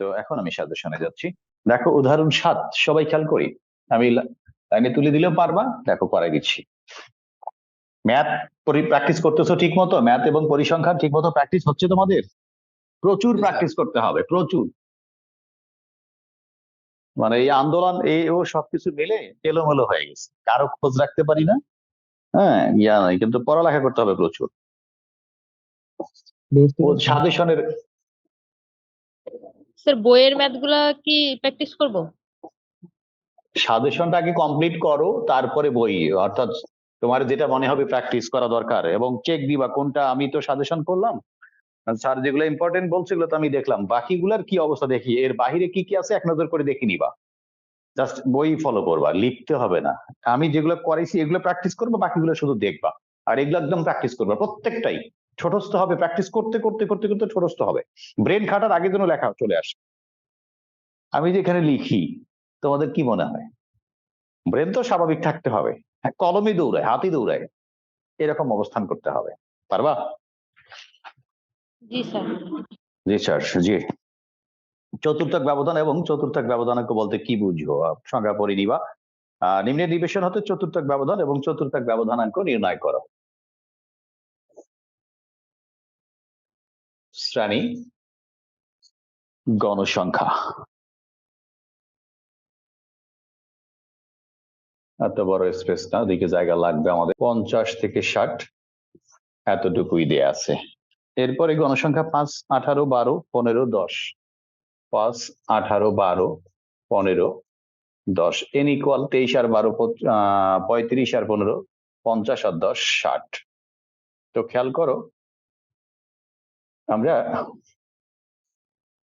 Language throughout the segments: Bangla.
তো এখন আমি সাজেশনে যাচ্ছি। দেখো উদাহরণ সাত সবাই খেয়াল করি। আমি লাইনে তুলে দিলেও পারবা দেখো করাই দিচ্ছি। ম্যাথ প্র্যাকটিস করতেছো ঠিক মতো ম্যাথ এবং পরিসংখ্যান ঠিক মতো প্র্যাকটিস হচ্ছে তোমাদের? প্রচুর প্র্যাকটিস করতে হবে প্রচুর। মানে এই আন্দোলন এই ও সবকিছু মিলে এলোমেলো হয়ে গেছে। কারও খোঁজ রাখতে পারি না। হ্যাঁ ইয়া নাই কিন্তু পড়ালেখা করতে হবে প্রচুর। সাজেশনের স্যার বইয়ের ম্যাথগুলা কি প্র্যাকটিস করব? সাজেশনটা আগে কমপ্লিট করো, তারপরে বই, অর্থাৎ তোমার যেটা মনে হবে প্র্যাকটিস করা দরকার। এবং চেক দিবা কোনটা আমি তো সাজেশন করলাম। স্যার যেগুলো ইম্পর্টেন্ট বলছে এগুলো তো আমি দেখলাম। বাকিগুলার কি অবস্থা দেখি? এর বাহিরে কি কি আছে? এক নজর করে দেখে নিবা। জাস্ট বই ফলো করবা, লিখতে হবে না। আমি যেগুলো করাইছি এগুলো প্র্যাকটিস করব, বাকিগুলো শুধু দেখবা। আর এগুলো একদম প্র্যাকটিস করবা, প্রত্যেকটাই। ছোটস্থ হবে প্র্যাকটিস করতে করতে করতে করতে ছোটস্থ হবে। ব্রেন খাটার আগে যেন লেখা চলে আসে। আমি যেখানে লিখি তোমাদের কি মনে হয়? ব্রেন তো স্বাভাবিক থাকতে হবে। হ্যাঁ, কলমে দৌড়ায় হাতি দৌড়ায়। এরকম অবস্থান করতে হবে। পারবা? জি স্যার। জি স্যার জি। চতুর্থক ব্যবধান এবং চতুর্থক ব্যবধানকে বলতে কি বুঝো আহ, সংজ্ঞা পড়ে নিবা। আহ, নিম্নের নিবেশন হতে চতুর্থক ব্যবধান এবং চতুর্থক ব্যবধানাঙ্ক নির্ণয় করো। শ্রেণি গণসংখ্যা। এত বড় স্পেস না, ওদিকে জায়গা লাগবে আমাদের। পঞ্চাশ থেকে ষাট এতটুকুই দেয়া আছে। এরপরে গণসংখ্যা পাঁচ, আঠারো, বারো, পনেরো, দশ। পাঁচ, আঠারো, বারো, পনেরো, দশ। এন ইকুয়াল তেইশ আর বারো পঁয়ত্রিশ আর পনেরো, পঞ্চাশ আর দশ, ষাট। তো খেয়াল করো আমরা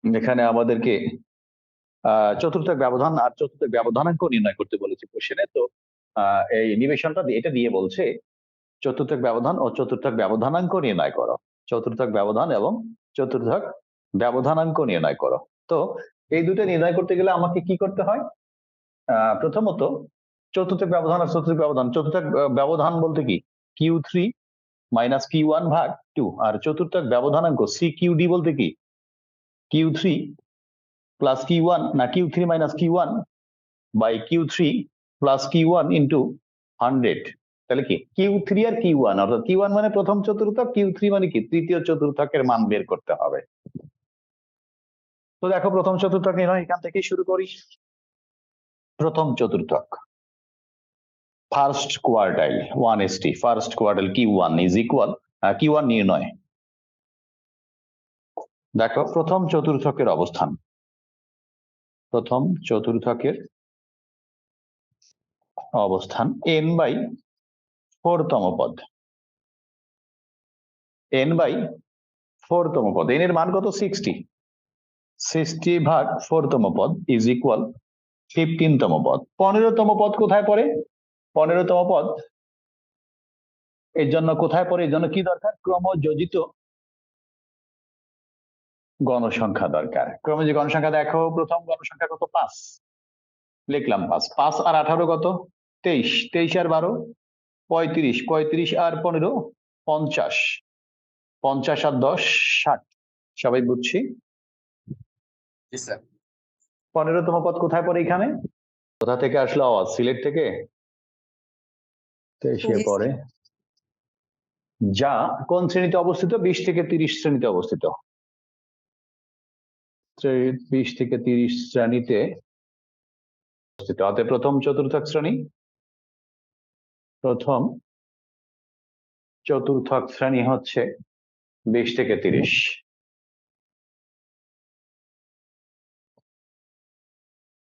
এখানে আমাদেরকে আহ চতুর্থক ব্যবধান আর চতুর্থক ব্যবধানাঙ্ক নির্ণয় করতে বলেছে কোশ্চেনে তো এই নিবেশনটা এটা দিয়ে বলছে চতুর্থক ব্যবধান ও চতুর্থক ব্যবধানাঙ্ক নির্ণয় করো। চতুর্থক ব্যবধান এবং চতুর্থক ব্যবধানাঙ্ক নির্ণয় করো। তো, এই দুটো নির্ণয় করতে গেলে আমাকে কি করতে হয়? প্রথমত চতুর্থক ব্যবধান আর চতুর্থক ব্যবধান। চতুর্থক ব্যবধান বলতে কি? Q three minus Q one ভাগ টু আর চতুর্থক ব্যবধানাঙ্ক সি কিউ ডি বলতে কি? Q three plus Q one না Q three minus Q one by Q three plus Q one into hundred তাহলে কি? কিউ থ্রি আর কিউ ওয়ান অর্থাৎ কিউ ওয়ান মানে প্রথম চতুর্থক কিউ থ্রি মানে কি? তৃতীয় চতুর্থকের মান বের করতে হবে। তো দেখো প্রথম চতুর্থক নির্ণয়, এখান থেকে শুরু করি। প্রথম চতুর্থক। First quartile one S T first quartile Q one is equal Q one নির্ণয়। দেখো, প্রথম চতুর্থকের অবস্থান। প্রথম চতুর্থকের অবস্থান এন বাই ফোরতম পদ। এন বাই ফোরতম পদ। এন এর মান কত? সিক্সটি সিক্সটি ভাগ ফোর তম পদ ইজ ইকুয়াল ফিফটিনতম পদ। পনেরোতম পদ কোথায় পড়ে? পনেরোতম পদ এর জন্য কোথায় পড়ে এর জন্য কি দরকার? ক্রমযোজিত গণসংখ্যা দরকার। ক্রমযোজিত গণসংখ্যা দেখো প্রথম গণসংখ্যা কত? পাঁচ। লিখলাম পাঁচ। পাঁচ আর আঠারো কত? তেইশ। তেইশ আর বারো? পঁয়ত্রিশ। পঁয়ত্রিশ আর পনেরো? পঞ্চাশ। পঞ্চাশ আর দশ ষাট। সবাই বুঝছি? জি স্যার। পনেরোতম পদ কোথায় পড়ে এখানে? কোথা থেকে আসলো আওয়াজ? সিলেট থেকে? তেইশে পরে যা কোন শ্রেণীতে অবস্থিত? বিশ থেকে তিরিশ শ্রেণীতে অবস্থিত। বিশ থেকে তিরিশ শ্রেণীতে অবস্থিত। অতএব প্রথম চতুর্থক শ্রেণি। প্রথম চতুর্থক শ্রেণি হচ্ছে বিশ থেকে তিরিশ।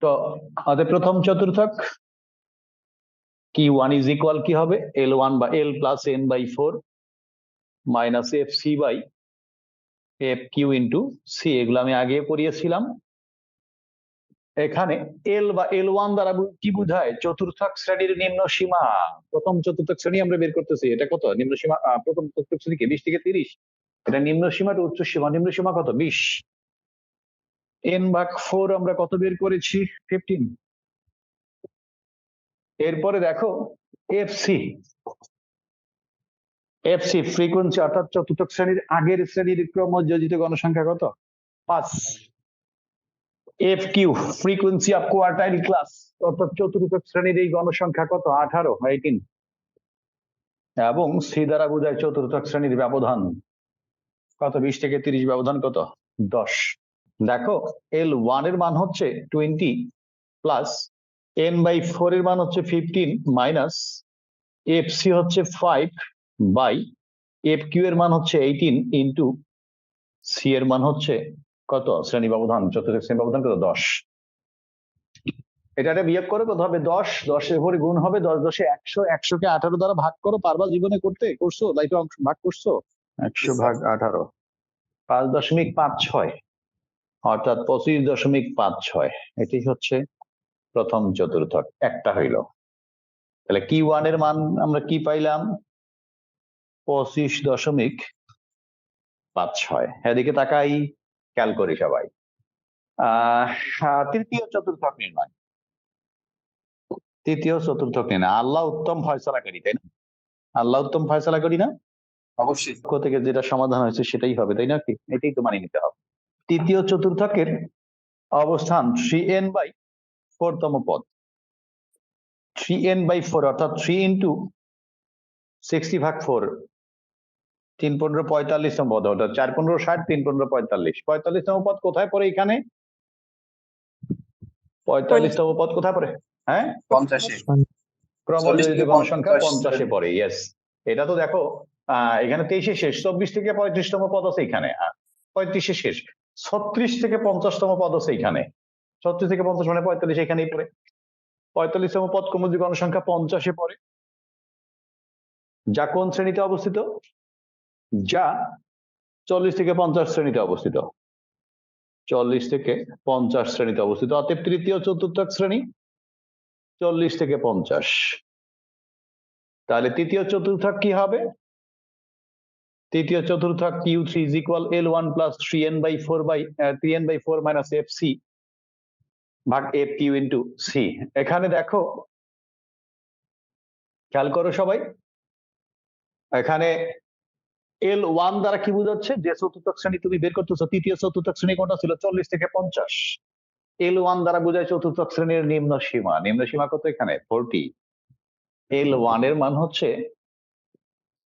তো আমাদের প্রথম, চতুর্থক, কি ওয়ান ইজ ইকুয়াল কি হবে? এল ওয়ান বা L plus N by four. Minus F C by F Q into C এগুলো আমি আগে পড়িয়েছিলাম। এখানে এল বা এল ওয়ান দ্বারা কি বোঝায়? চতুর্থক শ্রেণির নিম্ন সীমা। প্রথম চতুর্থক শ্রেণি আমরা বের করতেছি, এটা কত? নিম্ন সীমা প্রথম চতুর্থ শ্রেণি কি? বিশ থেকে তিরিশ। এটা নিম্ন সীমাটা উচ্চ সীমা। নিম্ন সীমা কত? বিশ। এন ভাগ ফোর আমরা কত বের করেছি? ফিফটিন এরপরে দেখো এফসি এফসি ফ্রিকোয়েন্সি অর্থাৎ চতুর্থ শ্রেণির আগের শ্রেণির ক্রমযোজিত গণসংখ্যা কত? পাঁচ। F Q frequency of quartile class অর্থাৎ চতুর্থ শ্রেণির এই গণসংখ্যা কত? আঠারো এইটিন এবং সি দ্বারা বোঝায় চতুর্থ শ্রেণির ব্যবধান। কত? বিশ থেকে তিরিশ ব্যবধান কত? দশ। দেখো এল ওয়ানের মান হচ্ছে twenty plus N by four এর মান হচ্ছে ফিফটিন মাইনাস এফ সি হচ্ছে ফাইভ বাই এফ কিউ এর মান হচ্ছে এইটিন ইন্টু সি এর মান হচ্ছে কত? শ্রেণি ব্যবধান চতুর্থ শ্রেণি ব্যবধান কত? দশ। এটা বিয়োগ করে কত হবে? দশ। দশের উপরে গুণ হবে দশ দশে একশো একশো কে আঠারো দ্বারা ভাগ করো পারবা জীবনে করতে? করছ? দায়িত্ব অংশ ভাগ করছ? একশো ভাগ আঠারো। পাঁচ দশমিক পাঁচ ছয়। অর্থাৎ পঁচিশ দশমিক পাঁচ ছয়। এটি হচ্ছে প্রথম চতুর্থ। একটা হইল। তাহলে কি ওয়ানের মান আমরা কি পাইলাম? পঁচিশ দশমিক পাঁচ ছয়। এদিকে তাকাই খেয়াল করি সবাই। আহ আহ, তৃতীয় চতুর্থক নির্ণয়। তৃতীয় চতুর্থক নির্ণয়। আল্লাহ উত্তম ফয়সলাকারী তাই না? আল্লাহ উত্তম ফয়সলাকারী না? অবশ্যই। থেকে যেটা সমাধান হয়েছে সেটাই হবে তাই না? কি? এটাই তো মানিয়ে নিতে হবে। তৃতীয় চতুর্থকের অবস্থান থ্রি এন বাই ফোর তম পদ। থ্রি এন বাই ফোর অর্থাৎ থ্রি ইন্টু সিক্সটি ভাগ ফোর তিন পনেরো পঁয়তাল্লিশ তম পদ অর্থাৎ চার পনেরো ষাট তিন পনেরো পঁয়তাল্লিশ। পঁয়তাল্লিশ পদ কোথায় পড়ে এখানে? পঁয়তাল্লিশ তম পদ কোথায় পড়ে? হ্যাঁ? পঞ্চাশে। ক্রমযোজিত থেকে গণসংখ্যা পঞ্চাশে। পড়ে ইয়েস এটা তো দেখো এখানে তেইশে শেষ চব্বিশ থেকে পঁয়ত্রিশতম পদ আছে এখানে আর পঁয়ত্রিশে শেষ। ছত্রিশ থেকে পঞ্চাশতম পদ আছে এখানে। ছত্রিশ থেকে পঞ্চাশ মানে পঁয়তাল্লিশ এখানেই পড়ে। পঁয়তাল্লিশতম পদ ক্রমযোজিত গণসংখ্যা পঞ্চাশে পড়ে। যা কোন শ্রেণীতে অবস্থিত? যা চল্লিশ থেকে পঞ্চাশ শ্রেণীতে অবস্থিত। চল্লিশ থেকে পঞ্চাশ শ্রেণীতে অবস্থিত। অতএব তৃতীয়, চতুর্থ শ্রেণি চল্লিশ থেকে পঞ্চাশ। তাহলে তৃতীয় চতুর্থাক কি হবে? তৃতীয় চতুর্থাক Q three is equal L one plus three N by four by three N by four minus F C ভাগ এফ কিউ ইন্টু সি এখানে দেখো, খেয়াল করো সবাই। এখানে এল ওয়ান দ্বারা কি বোঝাচ্ছে? যে চতুর্থ শ্রেণি তুমি বের করতেছো তৃতীয় চতুর্থ শ্রেণি কোনটা ছিল? চল্লিশ থেকে পঞ্চাশ। এল ওয়ান দ্বারা বোঝায় চতুর্থ শ্রেণির নিম্ন সীমা। নিম্ন সীমা কত এখানে? ফোরটি এল ওয়ানের মান হচ্ছে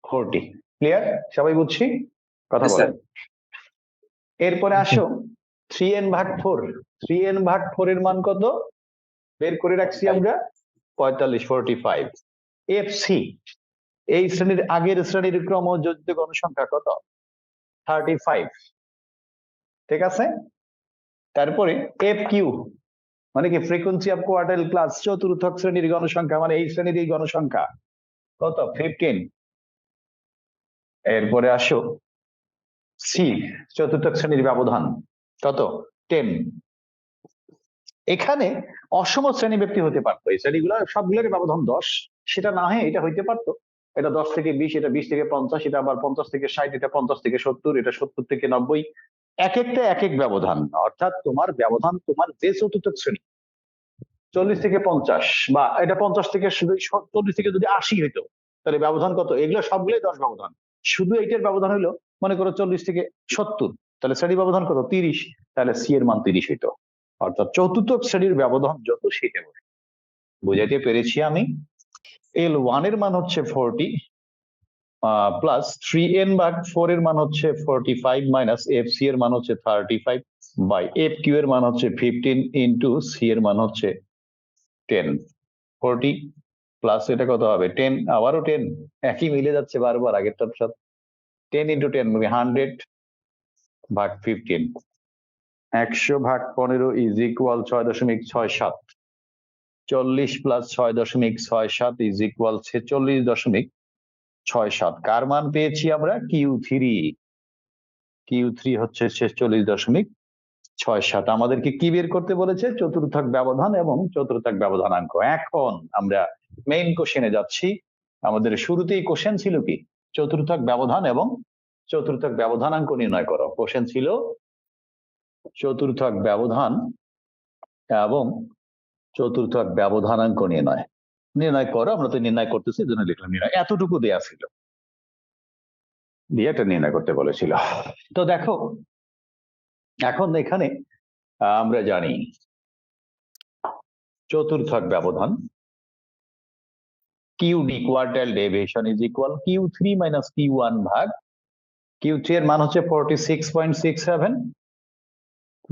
ফোরটি ক্লিয়ার সবাই বুঝছি? কথা বলেন। এরপরে আসো। থ্রি এন ভাগ ফোর থ্রি এন ভাগ ফোর এর মান কত? বের করে রাখছি আমরা। পঁয়তাল্লিশ ফোরটি ফাইভ এফ সি এই শ্রেণির আগের শ্রেণির ক্রম যোজিত গণসংখ্যা কত? থার্টি ফাইভ ঠিক আছে? তারপরে এফ কিউ মানে কি ফ্রিকোয়েন্সি অফ কোয়ার্টাইল ক্লাস চতুর্থ শ্রেণির গণসংখ্যা মানে এই শ্রেণির এই গণসংখ্যা। কত? ফিফটিন এরপরে আসো। সি চতুর্থ শ্রেণির ব্যবধান, কত? টেন এখানে অসম শ্রেণি ব্যক্তি হতে পারতো। এই শ্রেণীগুলো সবগুলোর ব্যবধান দশ। সেটা না হয় এটা হইতে পারতো। এটা দশ থেকে বিশ, এটা বিশ থেকে পঞ্চাশ, এটা আবার পঞ্চাশ থেকে ষাট, এটা পঞ্চাশ থেকে সত্তর, এটা সত্তর থেকে নব্বই। এক একটা এক এক ব্যবধান, অর্থাৎ তোমার ব্যবধান তোমার যে চতুর্থ শ্রেণি, চল্লিশ থেকে পঞ্চাশ বা এটা পঞ্চাশ থেকে চল্লিশ থেকে যদি আশি হইতো, তাহলে ব্যবধান কত? এগুলো সবগুলোই দশ ব্যবধান। শুধু এইটার ব্যবধান হইল, মনে করো চল্লিশ থেকে সত্তর, তাহলে শ্রেণি ব্যবধান কত? তিরিশ, তাহলে সি এর মান তিরিশ হইতো। অর্থাৎ চতুর্থ শ্রেণির ব্যবধান যত সেটা বুঝাইতে পেরেছি আমি? এল ওয়ানের মান হচ্ছে ফোরটি প্লাস থ্রি এন ভাগ ফোর এর মান হচ্ছে forty five minus F C এর মান হচ্ছে thirty five by F Q এর মান হচ্ছে ফিফটিন ইন্টু সি এর মান হচ্ছে টেন ফোরটি প্লাস এটা কত হবে? টেন আবারও টেন একই মিলে যাচ্ছে বারবার আগেরটার সাথে। টেন ইন্টু টেন মানে হান্ড্রেড ভাগ ফিফটিন একশো ভাগ পনেরো ইজ ইকুয়াল ছয় দশমিক ছয় সাত। চল্লিশ প্লাস ছয় দশমিক ছয় সাত ইজ ইকুয়াল ছেচল্লিশ দশমিক ছয় সাত। কার মান পেয়েছি আমরা? কিউ থ্রি কিউ থ্রি হচ্ছে ছেচল্লিশ দশমিক ছয় সাত। আমাদেরকে কি বের করতে বলেছে? চতুর্থক ব্যবধান এবং চতুর্থাক ব্যবধানাঙ্ক। এখন আমরা মেইন কোশ্চেনে যাচ্ছি। আমাদের শুরুতেই কোশ্চেন ছিল কি? চতুর্থক ব্যবধান এবং চতুর্থাক ব্যবধানাঙ্ক নির্ণয় করো। কোশ্চেন ছিল চতুর্থক ব্যবধান এবং চতুর্থাক ব্যবধানাঙ্ক নির্ণয়। নির্ণয় করো, আমরা তো নির্ণয় করতেছি, এই জন্য লিখলাম নির্ণয়। এতটুকু দেয়া ছিল। দিয়ে এটা নির্ণয় করতে বলেছিল। তো দেখো, এখন এখানে আমরা জানি চতুর্থক ব্যবধান, Q D quartile deviation is equal Q three minus Q one ভাগ, কিউ থ্রি এর মান হচ্ছে forty six point six seven,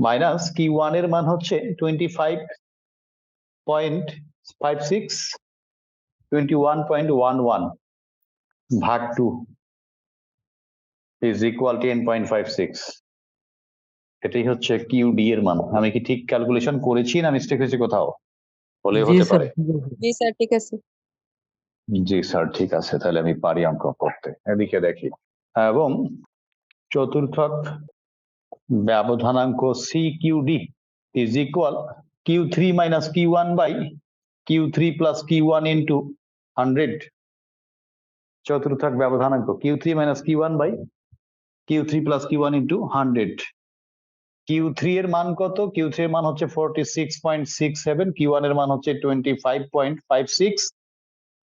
minus Q ওয়ানের মান হচ্ছে twenty five point five six twenty one point one one ভাগ two is equal ten point five six এটাই হচ্ছে কিউ ডি এর মান। আমি কি ঠিক ক্যালকুলেশন করেছি না মিস্টেক হয়েছে কোথাও? হলে হতে পারে। জি স্যার ঠিক আছে। জি স্যার ঠিক আছে তাহলে আমি পারি অঙ্ক করতে। এদিকে দেখি। এবং চতুর্থক ব্যবধানাঙ্ক C Q D is equal Q3 minus Q1 by Q3 plus Q1 into 100. চতুর্থাক ব্যবধানাঙ্ক Q3 minus Q1 by Q3 plus Q1 into 100. Q3 এর মান কত Q3 এর মান হচ্ছে 46.67 Q1 এর মান হচ্ছে 25.56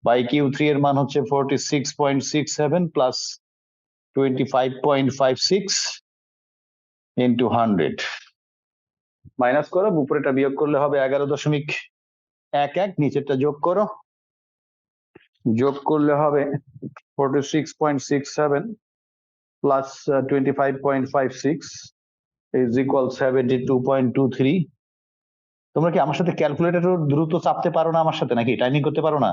by Q3 এর মান হচ্ছে 46.67 plus 25.56 into 100. মাইনাস করো উপরেটা বিয়োগ করলে হবে এগারো দশমিক এক এক নিচেরটা যোগ করো। যোগ করলে হবে forty six point six seven plus twenty five point five six is equal seventy two point two three তোমরা কি আমার সাথে ক্যালকুলেটর দ্রুত চাপতে পারো না আমার সাথে নাকি? টাইমিং করতে পারো না?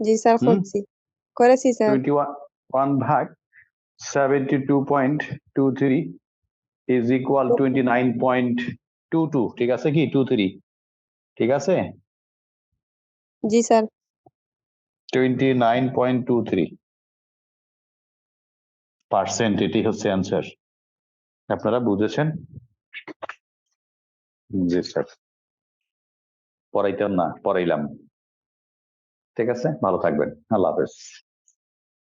জি স্যার করছি। করেছি স্যার। 21 ভাগ 72.23 twenty nine point two two ঠিক আছে কি? টু থ্রি ঠিক আছে? জি sir. Twenty nine point two three percent এটি হচ্ছে অ্যান্সার আপনারা বুঝেছেন? জি স্যার। পড়াইতাম না পড়াইলাম। ঠিক আছে? ভালো থাকবেন। আল্লাহ হাফেজ।